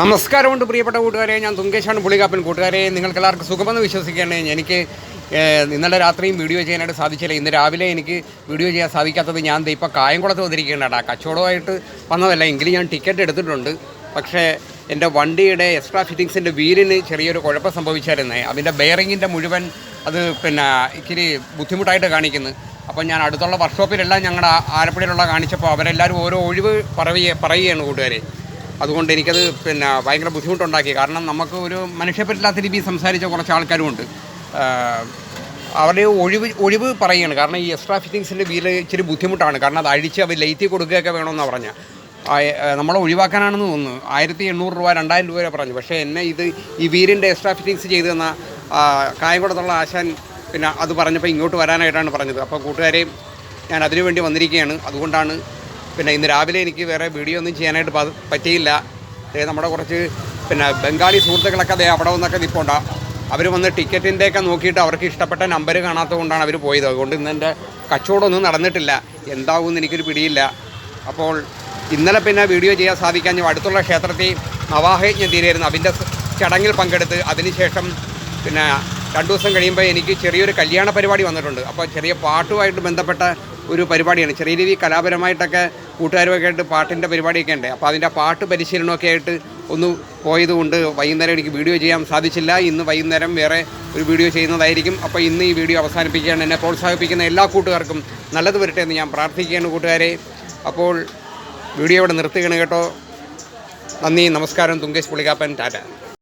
നമസ്കാരമുണ്ട് പ്രിയപ്പെട്ട കൂട്ടുകാരെ. ഞാൻ തുങ്കേശാണ് പുളികാപ്പൻ കൂട്ടുകാരെ. നിങ്ങൾക്ക് എല്ലാവർക്കും സുഖമെന്ന് വിശ്വസിക്കുകയാണ്. എനിക്ക് ഇന്നലെ രാത്രിയും വീഡിയോ ചെയ്യാനായിട്ട് സാധിച്ചില്ല. ഇന്ന് രാവിലെ എനിക്ക് വീഡിയോ ചെയ്യാൻ സാധിക്കാത്തത് ഞാൻ ഇപ്പോൾ കായംകുളത്ത് വന്നിരിക്കേണ്ട കച്ചവടമായിട്ട് വന്നതല്ല. എങ്കിലും ഞാൻ ടിക്കറ്റ് എടുത്തിട്ടുണ്ട്. പക്ഷേ എന്റെ വണ്ടിയുടെ എക്സ്ട്രാ ഫിറ്റിങ്സിന്റെ വീലിന് ചെറിയൊരു കുഴപ്പം സംഭവിച്ചായിരുന്നേ. അതിന്റെ ബെയറിങ്ങിന്റെ മുഴുവൻ അത് പിന്നെ ഇച്ചിരി ബുദ്ധിമുട്ടായിട്ട് കാണിക്കുന്നു. അപ്പോൾ ഞാൻ അടുത്തുള്ള വർക്ക്ഷോപ്പിലെല്ലാം ഞങ്ങളുടെ ആലപ്പുഴയിലുള്ള കാണിച്ചപ്പോൾ അവരെല്ലാവരും ഓരോ ഒഴിവ് പറയുക പറയുകയാണ് കൂട്ടുകാരെ. അതുകൊണ്ട് എനിക്കത് പിന്നെ ഭയങ്കര ബുദ്ധിമുട്ടുണ്ടാക്കി. കാരണം നമുക്ക് ഒരു മനുഷ്യപ്പറ്റില്ലാത്ത രീതിയിൽ സംസാരിച്ച കുറച്ച് ആൾക്കാരുമുണ്ട്. അവരുടെ ഒഴിവ് ഒഴിവ് പറയുകയാണ്. കാരണം ഈ എക്സ്ട്രാ ഫിറ്റിങ്സിന്റെ വീൽ ഇച്ചിരി ബുദ്ധിമുട്ടാണ്. കാരണം അത് അഴിച്ച് അവർ ലൈറ്റി കൊടുക്കുകയൊക്കെ വേണമെന്നാണ് പറഞ്ഞാൽ നമ്മളെ ഒഴിവാക്കാനാണെന്ന് തോന്നുന്നു. ആയിരത്തി എണ്ണൂറ് രൂപ രണ്ടായിരം രൂപ പറഞ്ഞു. പക്ഷേ എന്നെ ഇത് ഈ വീലിന്റെ എക്സ്ട്രാ ഫിറ്റിങ്സ് ചെയ്തു തന്ന കായംകുളത്തുള്ള ആശാൻ പിന്നെ അത് പറഞ്ഞപ്പോൾ ഇങ്ങോട്ട് വരാനായിട്ടാണ് പറഞ്ഞത്. അപ്പോൾ കൂട്ടുകാരെയും ഞാൻ അതിനു വേണ്ടി വന്നിരിക്കുകയാണ്. അതുകൊണ്ടാണ് പിന്നെ ഇന്ന് രാവിലെ എനിക്ക് വേറെ വീഡിയോ ഒന്നും ചെയ്യാനായിട്ട് പറ്റിയില്ല. നമ്മുടെ കുറച്ച് പിന്നെ ബംഗാളി സുഹൃത്തുക്കളൊക്കെ ദേ അവിടെ വന്നൊക്കെ നിൽപ്പുണ്ട് അവർ വന്ന് ടിക്കറ്റിന്റെയൊക്കെ നോക്കിയിട്ട് അവർക്ക് ഇഷ്ടപ്പെട്ട നമ്പർ കാണാത്തത് കൊണ്ടാണ് അവർ പോയത്. അതുകൊണ്ട് ഇന്ന് എന്റെ കച്ചവടമൊന്നും നടന്നിട്ടില്ല. എന്താവുമെന്ന് എനിക്കൊരു പിടിയില്ല. അപ്പോൾ ഇന്നലെ പിന്നെ വീഡിയോ ചെയ്യാൻ സാധിക്കാൻ അടുത്തുള്ള ക്ഷേത്രത്തിൽ നവാഹയജ്ഞം തീരായിരുന്നു അതിന്റെ ചടങ്ങിൽ പങ്കെടുത്ത് അതിനുശേഷം പിന്നെ രണ്ടു ദിവസം കഴിയുമ്പോൾ എനിക്ക് ചെറിയൊരു കല്യാണ പരിപാടി വന്നിട്ടുണ്ട്. അപ്പോൾ ചെറിയ പാട്ടുമായിട്ട് ബന്ധപ്പെട്ട ഒരു പരിപാടിയാണ്. ചെറിയ രീതിയിൽ കലാപരമായിട്ടൊക്കെ കൂട്ടുകാരുമൊക്കെ ആയിട്ട് പാട്ടിന്റെ പരിപാടിയൊക്കെ ഉണ്ട്. അപ്പോൾ അതിന്റെ പാട്ട് പരിശീലനമൊക്കെ ആയിട്ട് ഒന്ന് പോയതുകൊണ്ട് വൈകുന്നേരം എനിക്ക് വീഡിയോ ചെയ്യാൻ സാധിച്ചില്ല. ഇന്ന് വൈകുന്നേരം വേറെ ഒരു വീഡിയോ ചെയ്യുന്നതായിരിക്കും. അപ്പോൾ ഇന്ന് ഈ വീഡിയോ അവസാനിപ്പിക്കുകയാണ്. എന്നെ പ്രോത്സാഹിപ്പിക്കുന്ന എല്ലാ കൂട്ടുകാർക്കും നല്ലത് വരട്ടെ എന്ന് ഞാൻ പ്രാർത്ഥിക്കുകയാണ് കൂട്ടുകാരെ. അപ്പോൾ വീഡിയോ ഇവിടെ നിർത്തുകയാണ് കേട്ടോ. നന്ദി നമസ്കാരം. തുങ്കേഷ് പുളികാപ്പൻ ടാറ്റ.